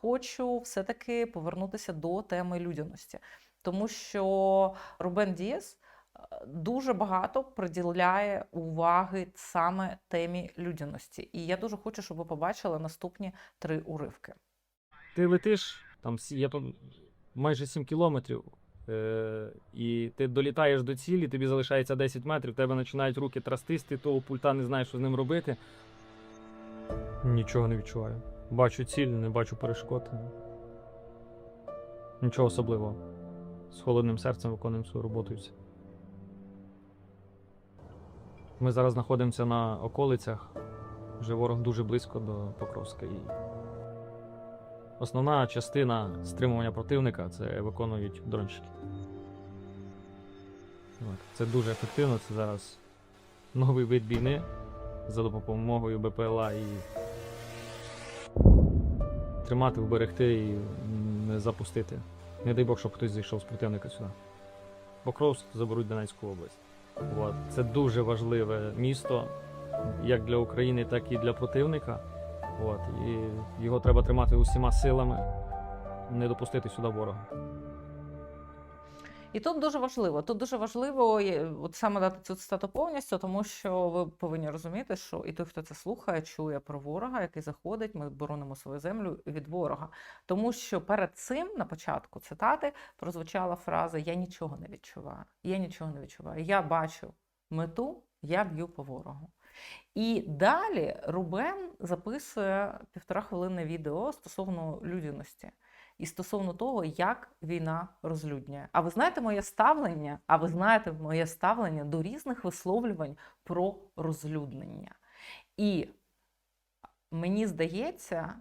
хочу все-таки повернутися до теми людяності, тому що Рубен Дієс е, дуже багато приділяє уваги саме темі людяності. І я дуже хочу, щоб ви побачили наступні три уривки. Ти летиш, там я майже 7 кілометрів, е- і ти долітаєш до цілі, тобі залишається 10 метрів, тебе починають руки трястись, ти того пульта не знаєш, що з ним робити. Нічого не відчуваю. Бачу ціль, не бачу перешкод. Нічого особливого. З холодним серцем виконуємо свою роботу. Ми зараз знаходимося на околицях. Вже ворог дуже близько до Покровська. І Основна частина стримування противника це виконують дронщики. Це дуже ефективно. Це зараз новий вид війни за допомогою БПЛА і тримати, вберегти і не запустити. Не дай Бог, щоб хтось зайшов з противника сюди. Покровськ заберуть Донецьку область. От. Це дуже важливе місто як для України, так і для противника. От, і його треба тримати усіма силами, не допустити сюди ворога. І тут дуже важливо. Тут дуже важливо е, от саме дати цю цитату повністю, тому що ви повинні розуміти, що і той, хто це слухає, чує про ворога, який заходить. Ми боронимо свою землю від ворога. Тому що перед цим на початку цитати прозвучала фраза Я нічого не відчуваю. Я нічого не відчуваю. Я бачу мету, я б'ю по ворогу. І далі Рубен записує півтора хвилини відео стосовно людяності і стосовно того, як війна розлюднює. А ви знаєте моє ставлення? А ви знаєте моє ставлення до різних висловлювань про розлюднення. І мені здається,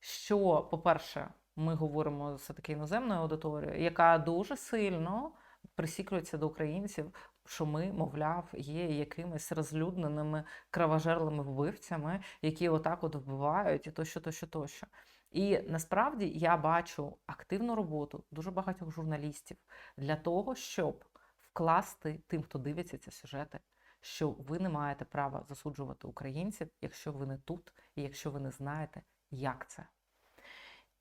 що, по-перше, ми говоримо з таки іноземною аудиторією, яка дуже сильно присіклюється до українців, що ми, мовляв, є якимись розлюдненими кровожерлими вбивцями, які отак от вбивають і тощо, тощо, тощо. І насправді я бачу активну роботу дуже багатьох журналістів для того, щоб вкласти тим, хто дивиться ці сюжети, що ви не маєте права засуджувати українців, якщо ви не тут і якщо ви не знаєте, як це.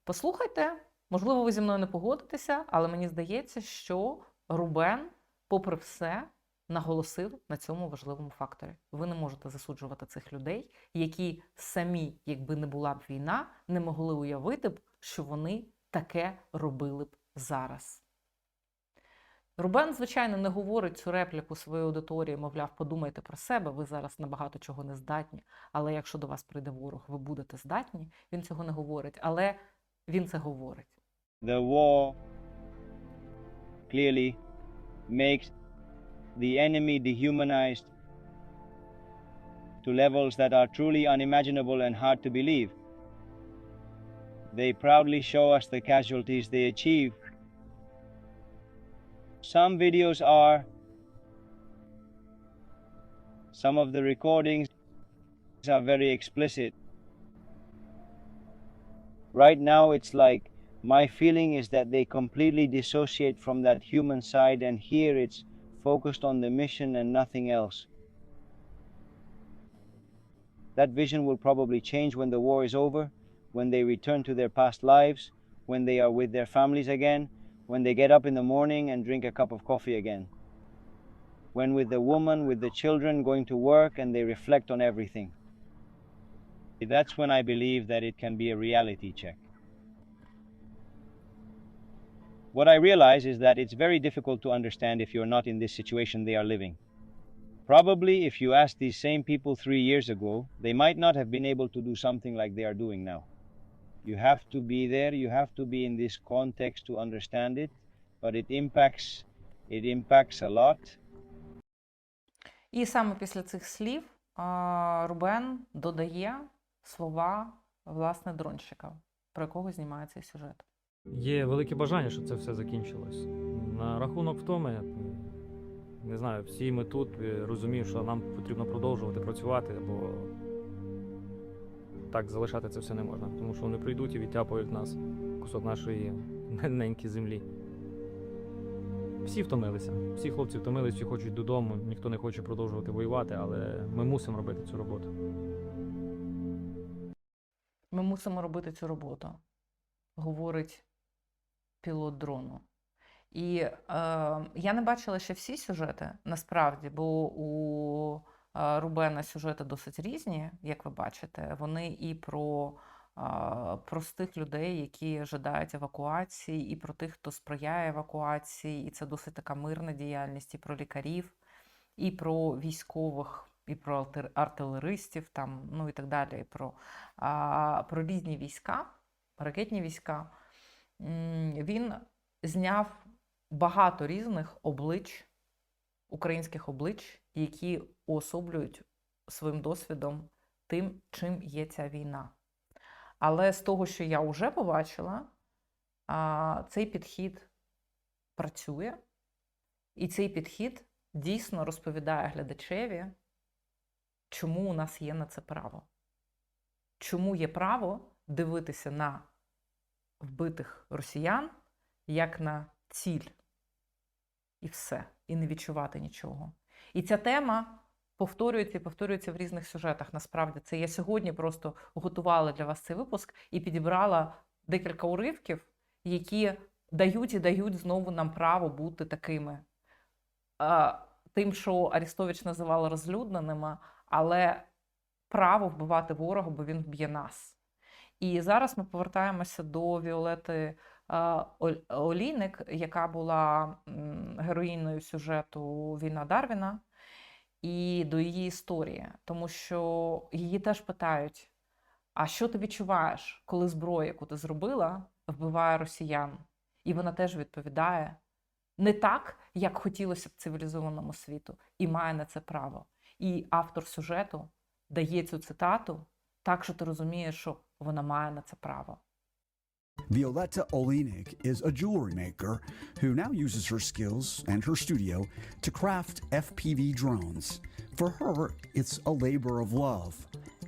Послухайте, можливо, ви зі мною не погодитеся, але мені здається, що Рубен, попри все, наголосив на цьому важливому факторі. Ви не можете засуджувати цих людей, які самі, якби не була б війна, не могли уявити б, що вони таке робили б зараз. Рубен, звичайно, не говорить цю репліку своїй аудиторії, мовляв, подумайте про себе, ви зараз на багато чого не здатні. Але якщо до вас прийде ворог, ви будете здатні. Він цього не говорить, але він це говорить. the war clearly makes the enemy dehumanized to levels that are truly unimaginable and hard to believe. They proudly show us the casualties they achieve. Some videos are, some of the recordings are very explicit. Right now, it's like my feeling is that they completely dissociate from that human side, and here it's focused on the mission and nothing else. That vision will probably change when the war is over, when they return to their past lives, when they are with their families again, when they get up in the morning and drink a cup of coffee again. When with the woman, with the children going to work and they reflect on everything. That's when I believe that it can be a reality check. What I realize is that it's very difficult to understand if you're not in this situation they are living. Probably, if you asked these same people three years ago, they might not have been able to do something like they are doing now. You have to be there, you have to be in this context to understand it, but it impacts it impacts a lot. І саме після цих слів а, Рубен додає слова власне дронщика, про якого знімає цей сюжет. Є велике бажання, щоб це все закінчилось. На рахунок втоми, не знаю, всі ми тут е, розуміємо, що нам потрібно продовжувати працювати, бо так залишати це все не можна, тому що вони прийдуть і відтяпають нас кусок нашої неньки землі. Всі втомилися, всі хлопці втомилися, всі хочуть додому, ніхто не хоче продовжувати воювати, але ми мусимо робити цю роботу. Ми мусимо робити цю роботу. говорить пілот дрону. І е, я не бачила ще всі сюжети насправді, бо у е, Рубена сюжети досить різні, як ви бачите. Вони і про е, простих людей, які жадають евакуації, і про тих, хто сприяє евакуації, і це досить така мирна діяльність, і про лікарів, і про військових, і про артилеристів, там, ну і так далі, і про, а, про різні війська, ракетні війська. Він зняв багато різних облич, українських облич, які уособлюють своїм досвідом тим, чим є ця війна. Але з того, що я вже побачила, цей підхід працює, і цей підхід дійсно розповідає глядачеві, чому у нас є на це право. Чому є право дивитися на вбитих росіян як на ціль. І все, і не відчувати нічого. І ця тема повторюється і повторюється в різних сюжетах. Насправді, це я сьогодні просто готувала для вас цей випуск і підібрала декілька уривків, які дають і дають знову нам право бути такими. Тим, що Арістович називав розлюдненими, але право вбивати ворога, бо він вб'є нас. І зараз ми повертаємося до Віолети Олійник, яка була героїною сюжету Війна Дарвіна, і до її історії, тому що її теж питають: а що ти відчуваєш, коли зброя, яку ти зробила, вбиває росіян? І вона теж відповідає не так, як хотілося б цивілізованому світу, і має на це право. І автор сюжету дає цю цитату так, що ти розумієш, що вона має на це право. Violetta Olinik is a jewelry maker who now uses her skills and her studio to craft FPV drones. For her, it's a labor of love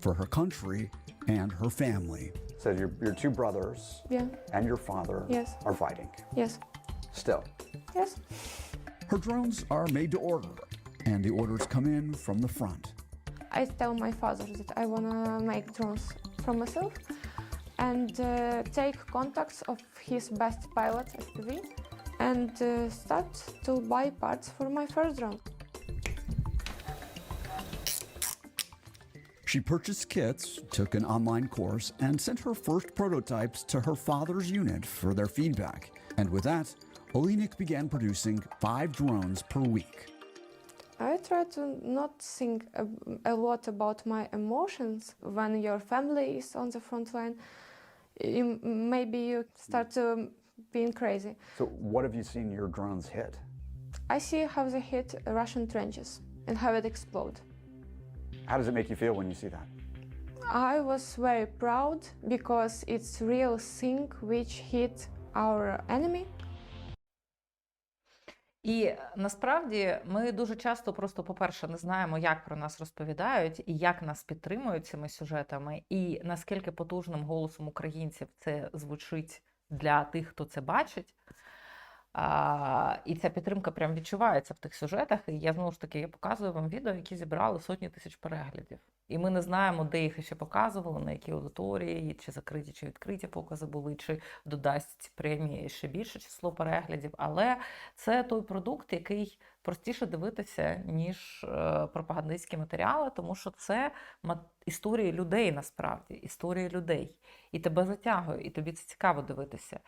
for her country and her family. So your, your two brothers Yeah. and your father Yes. are fighting Yes. still. Yes. Her drones are made to order, and the orders come in from the front. I tell my father that I wanna make drones for myself and uh, take contacts of his best pilots FPV and uh, start to buy parts for my first drone. She purchased kits, took an online course, and sent her first prototypes to her father's unit for their feedback. And with that, Olinik began producing five drones per week. I try to not think a, a lot about my emotions when your family is on the front line. You, maybe you start to being crazy. So what have you seen your drones hit? I see how they hit Russian trenches and how it explode. How does it make you feel when you see that? I was very proud because it's real thing which hit our enemy. І е, насправді ми дуже часто просто, по-перше, не знаємо, як про нас розповідають і як нас підтримують цими сюжетами, і наскільки потужним голосом українців це звучить для тих, хто це бачить. А, і ця підтримка прям відчувається в тих сюжетах. І я знову ж таки я показую вам відео, які зібрали сотні тисяч переглядів. І ми не знаємо, де їх ще показували, на якій аудиторії, чи закриті, чи відкриті покази були, чи додасть премії ще більше число переглядів. Але це той продукт, який простіше дивитися, ніж е, пропагандистські матеріали, тому що це історії людей насправді, історії людей. І тебе затягує, і тобі це цікаво дивитися.